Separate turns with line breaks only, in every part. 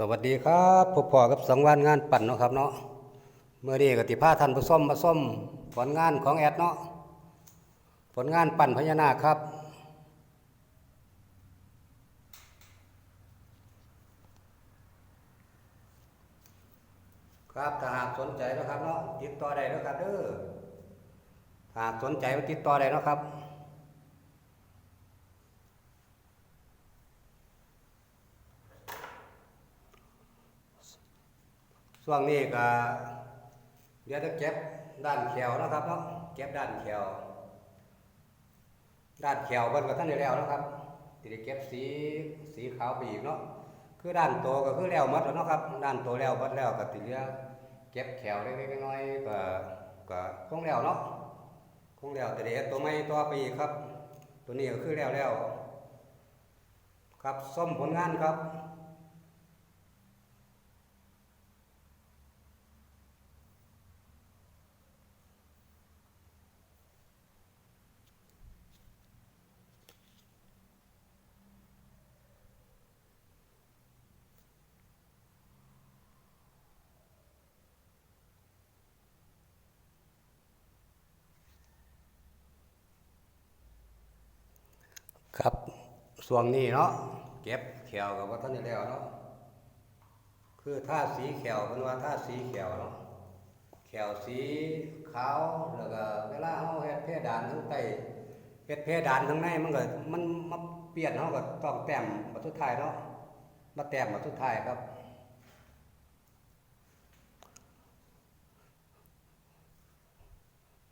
สวัสดีครับพบพอกับสังวานงานปั่นเนาะครับเนาะเมื่อนี้กติพาท่านผู้ส้มมาส้มผลงานของแอดเนาะผลงานปั่นพญานาคครับ ครับถ้าหากสนใจนะครับเนาะติดต่อได้แล้วครับเด้อหากสนใจติดต่อได้นะครับ ช่วงนี้ก็เดี๋ยวจะเก็บด้านแขวนะครับเนาะเก็บด้านแขวด้านแขวเพิ่นก็ท่านได้แล้วนะครับสิด้เก็บสีสีขาวไปอีกเนาะคือด้านโตก็คือแล้วหมดแล้วเนาะครับ ด้านโตแล้วหมดแล้วก็สิเหลือเก็บแขวเล็กๆน้อยๆก็ก็คงแล้วเนาะคงแล้วแต่เดี๋ยวตัวใหม่ต่อไปอีกครับ ตัวนี้ก็คือแล้วแล้วครับส้มผลงานครับ ครับส่วงนี้เนาะเก็บแขวกับว่าท่านได้แล้วเนาะคือท่าสีแขวเป็นว่าท่าสีแขวเนาะแขวสีขาวแล้วก็เวลาเฮาเฮ็ดเพดานทั้งใต้เฮ็ดเพดานทั้งในมันก็มันมาเปลี่ยนเฮาก็ต้องแต้มบัดสุดท้ายเนาะมาแต้มบัดสุดท้ายครับ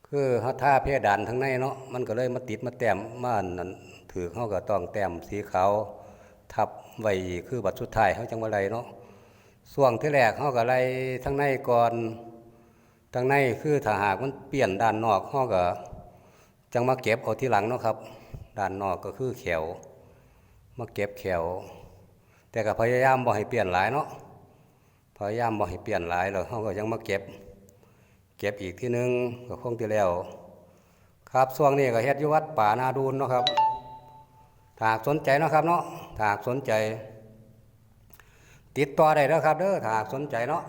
คือเฮาท่าเพดานทั้งในเนาะมันก็เลยมาติดมาแต้มมาอันนั้น ถือเฮาก็ต้องแต้มสีขาวทับไว้อีกคือบัดสุดท้ายเฮาจังว่าไรเนาะช่วงที่แรกเฮาก็ไล่ทั้งในก่อนทั้งในคือถ้าหากมันเปลี่ยนด้านนอกเฮาก็จังมาเก็บเอาทีหลังเนาะครับ ด้านนอกก็คือแขวมาเก็บแขวแต่ก็พยายามบ่ให้เปลี่ยนหลายเนาะพยายามบ่ให้เปลี่ยนหลายแล้วเฮาก็ยังมาเก็บ เก็บอีกที่หนึงก็คงที่แล้ว ครับช่วงนี้ก็เฮ็ดอยู่วัดป่านาดูนเนาะครับ ถ้ากสนใจนะครับเนาะถ้ากสนใจ ติดต่อได้แล้วครับเด้อถ้ากสนใจเนาะ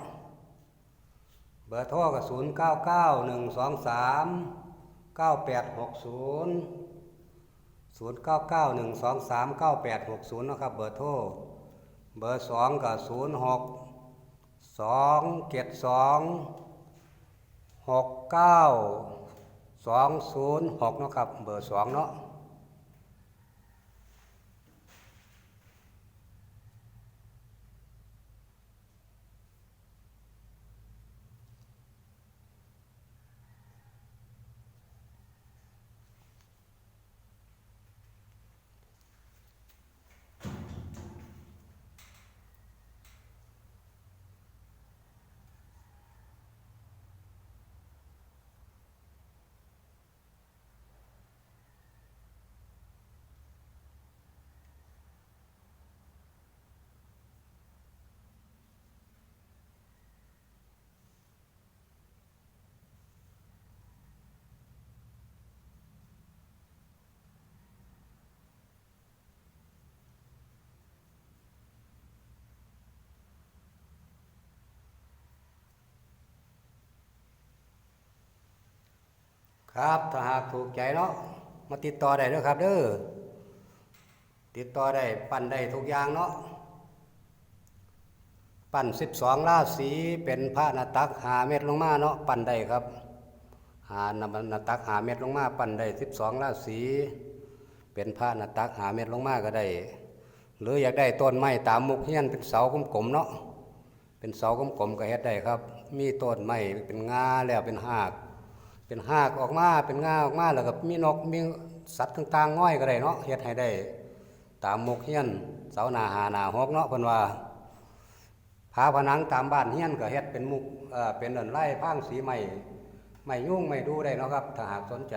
เบอร์โทรก็ศูนย์เก้าเก้าหนึ่งสองสามเก้าแปดหกศูนย์ศูนย์เก้าเก้าหนึ่งสองสามเก้าแปดหกศูนย์นะครับเบอร์โทรเบอร์สองก็ศูนย์หกสองเจ็ดสองหกเก้าสองศูนย์หกนะครับเบอร์สองเนาะ ครับถ้าหากถูกใจเนาะมาติดต่อได้เด้อครับ เด้อติดต่อได้ปั้นได้ทุกอย่างเนาะปั้นสิบสองราศีเป็นพระนาตักหาเม็ดลงมาเนาะปั้นได้ครับหานำนาตักหาเม็ดลงมา ปั้นได้สิบสองราศีเป็นพระนาตักหาเม็ดลงมาก็ได้ หรืออยากได้ต้นไม้ตามมุกเฮียนเป็นเสากลมๆเนาะเป็นเสากลมๆก็เฮ็ดได้ครับ มีต้นไม้เป็นงาแล้วเป็นหาก เป็นหากออกมาเป็นงาออกมาแล้วก็มีนกมีสัตว์ต่างๆง่อยก็ได้เนาะเฮ็ดให้ได้ ตามมกเฮียนเสาหนาหาหนาฮอกเนาะเพิ่นว่าผาผนังตามบ้านเฮียนก็เฮ็ดเป็นมุกเอ่อเป็นอันไล่พางสีใหม่ไม่ยุ่งไม่ดูได้เนาะครับ ถ้าหากสนใจ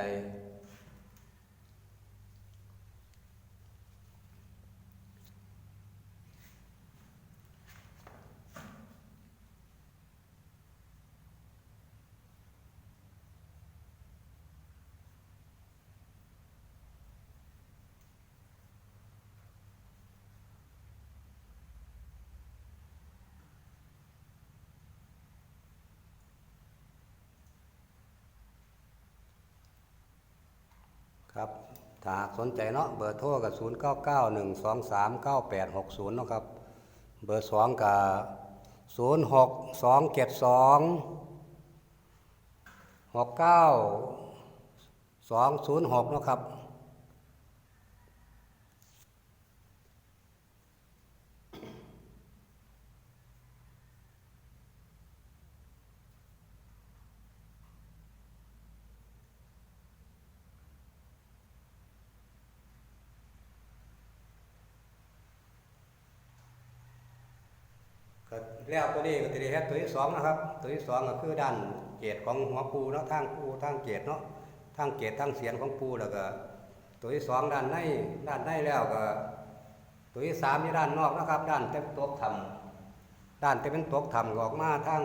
ครับถ้าสนใจเนาะเบอร์โทรกับ0 9 9 1 2 3 9 8 6 0เนาะครับ เบอร์สองกับ0 6 2 7 2 6 9 2 0 6เนาะครับ ก็แล้วตัวนี้ก็ตัวนี้เฮ็ดตัวที่สองนะครับ ตัวที่สองก็คือด้านเกตของหัวปูเนาะทางปูทางเกตเนาะทางเกตทางเสียนของปูแล้วก็ ตัวที่สองด้านในด้านในแล้วก็ ตัวที่สามที่ด้านนอกนะครับ ด้านเต็มตกธรรมด้านเต็มเป็นตกธรรมออกมาทาง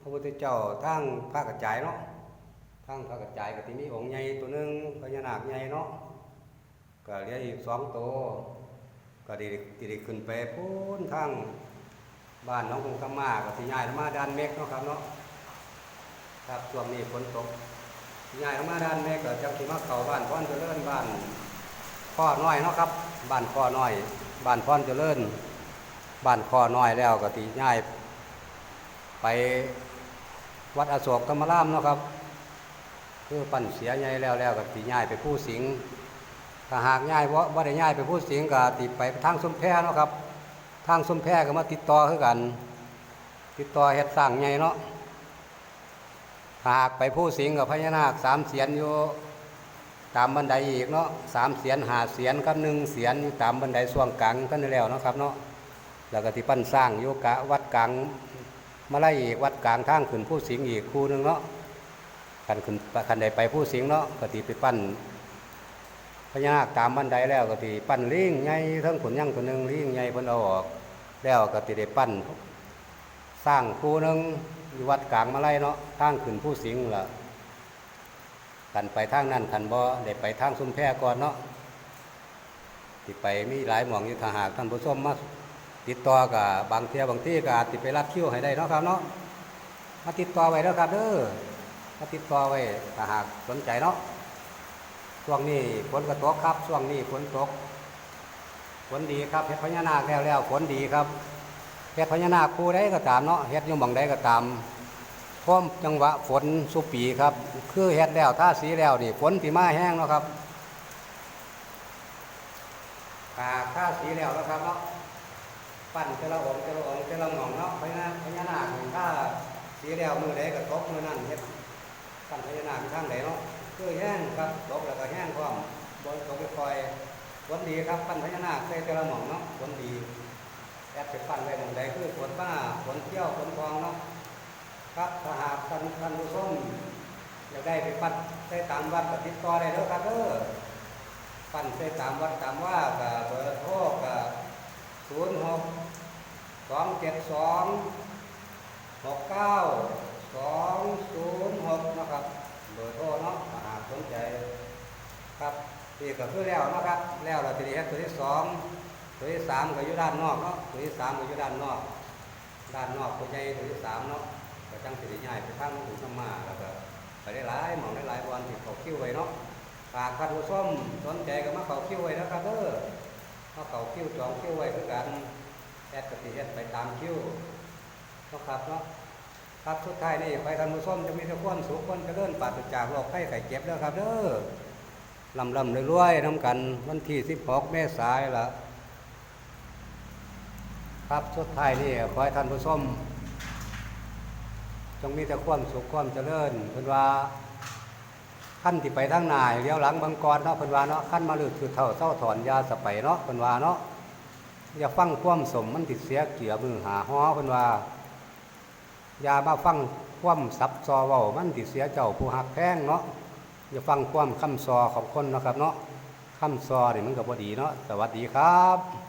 พระพุทธเจ้าทางพระกระจายเนาะทางพระกระจายก็ที่มีองค์ใหญ่ตัวหนึงพญานาคใหญ่เนาะก็เหลืออีกสองตัวก็ดีดีขึ้นไปพูนทาง บ้านน้องคงคำมาก็สิย้ายลงมาด้านเมฆเนาะครับเนาะครับช่วงนี้ฝนตกสิย้ายลงมาด้านเมฆก็จังสิมาเข้าบ้านพรเจริญบ้านข้อน้อยเนาะครับบ้านข้อน้อยบ้านพรเจริญบ้านข้อน้อยแล้วก็สิย้ายไปวัดอโศกธรรมรามเนาะครับ คือปั่นเสียใหญ่แล้วแล้วก็สิย้ายไปผู้สิงถ้าหากย้ายว่าบ่ได้ย้ายไปผู้สิงห์ก็ติไปทางสมแพเนาะครับ ทางสมแพรก็มาติดต่อคือกัน ติดต่อเฮ็ดสร้างใหญ่เนาะหากไปผู้สิงกับพญานาคสามเสียนอยู่ตามบันไดอีกเนาะสามเสียนหาเสียนกับหนึ่งเสียนอยู่ตามบันไดส่วงกลางกันนี่แล้วเนาะครับเนาะแล้วก็ที่ปั้นสร้างอยู่กะวัดกลางมาไล่อีกวัดกลางทางขึ้นผู้สิงอีกคู่หนึงเนาะคันขึ้นคันใดไปผู้สิงเนาะก็ที่ไปปั้น พญานาคตามบันไดแล้วก็ทีปั้นลิงใหญ่เทั้งผลยังตัวหนึ่งลิงใหญ่เพิ่นเอาออก แล้วก็ที่ได้ปั้น สร้างคู่หนึงอยู่วัดกลางมาไล่เนาะทางขึ้นผู้สิงล่ะกันไปทางนั้นคันบ่ได้ไปทางซุ้มแพรก่อนเนาะที่ไปมีหลายหม่องอยู่ถ้าหากท่านผู้ชมมาติดต่อกับบางเทียบางที่ก็อาจสิไปรับคิวให้ได้เนาะครับเนาะมาติดต่อไว้เด้อครับเด้อมาติดต่อไว้ถ้าหากสนใจเนาะ ช่วงนี้ฝนก็ตกครับ ช่วงนี้ฝนตกฝนดีครับเฮ็ดพญานาคแล้วแล้วฝนดีครับเฮ็ดพญานาคผู้ใดก็ตามเนาะเฮ็ดยู่หม่องใดก็ตามพร้อมจังหวะฝนสุปีครับ คือเฮ็ดแล้วท่าสีแล้วนี่ฝนที่มาแห้งเนาะครับหากท่าสีแล้วนะครับเนาะปั้นแต่ละองค์แต่ละองค์แต่ละหม่องเนาะพญานาคพญานาคถ้าสีแล้วมือใดก็ตกมือนั้นเฮ็ดกันพญานาคทางไหนเนาะ คือแห้งครับตกแล้วก็แห้งพร้อมบนตกไปคอยฝนดีครับปั้นพญานาคใส่แต่ละหม่องเนาะฝนดีแอดไปปั้นไว้หม่องใดคือฝนบ้าฝนเที่ยวฝนทองเนาะครับถ้าหากท่านท่านผู้ชมอยากได้ไปปั้นใส่ตามวัดก็ติดต่อได้เด้อครับเด้อปั้นใส่ตามวัดตามว่ากับเบอร์โทรกับศูนย์หกสองเจ็ดสองหกเก้าสองศูนย์หกนะครับ เบอร์โทรเนาะถ้าหากสนใจครับนี่ก็คือแล้วนะครับ แล้วเราจะได้เฮ็ดตัวที่สองตัวที่สามก็อยู่ด้านนอกเนาะตัวที่สามก็อยู่ด้านนอก ด้านนอกตัวใหญ่ตัวที่สามเนาะก็จังสิได้ย้ายไปทางอุทธมาแล้วก็ไปได้หลายหมองได้หลายวันที่เขาคิวไว้เนาะฝากท่านผู้ชมสนใจก็มาเขาคิวไว้นะครับเด้อมาเขาคิวจองคิวไว้คือกันแอดกติเฮ็ดไปตามคิวเนาะครับเนาะ ครับสุดท้ายนี่ไปทานผู้ชมจะมีแต่ความสุขความเจริญปราศจากโรคไข้ไข้เจ็บแล้วครับเด้อลำลำรวยๆน้ำกันวันที่16เมษายนละครับสุดท้ายนี่ขอให้ท่านผู้ชมจงมีแต่ความสุขความเจริญเพิ่นว่าขั้นที่ไปทางหน้าเลี้ยวหลังบางกรเนาะเพิ่นว่าเนาะขั้นมาลึกคือเท่าเศร้าถอนยาสไปเนาะเพิ่นว่าเนาะอย่าฟังความสมมันติดเสียเกี่ยมือหาฮ้อเพิ่นว่า อย่ามาฟังความซับซอเว้ามันติเสียเจ้าผู้หักแพงเนาะอย่าฟังความคำซอของคนเนาะครับเนาะคำซอนี่มันก็บ่ดีเนาะสวัสดีครับ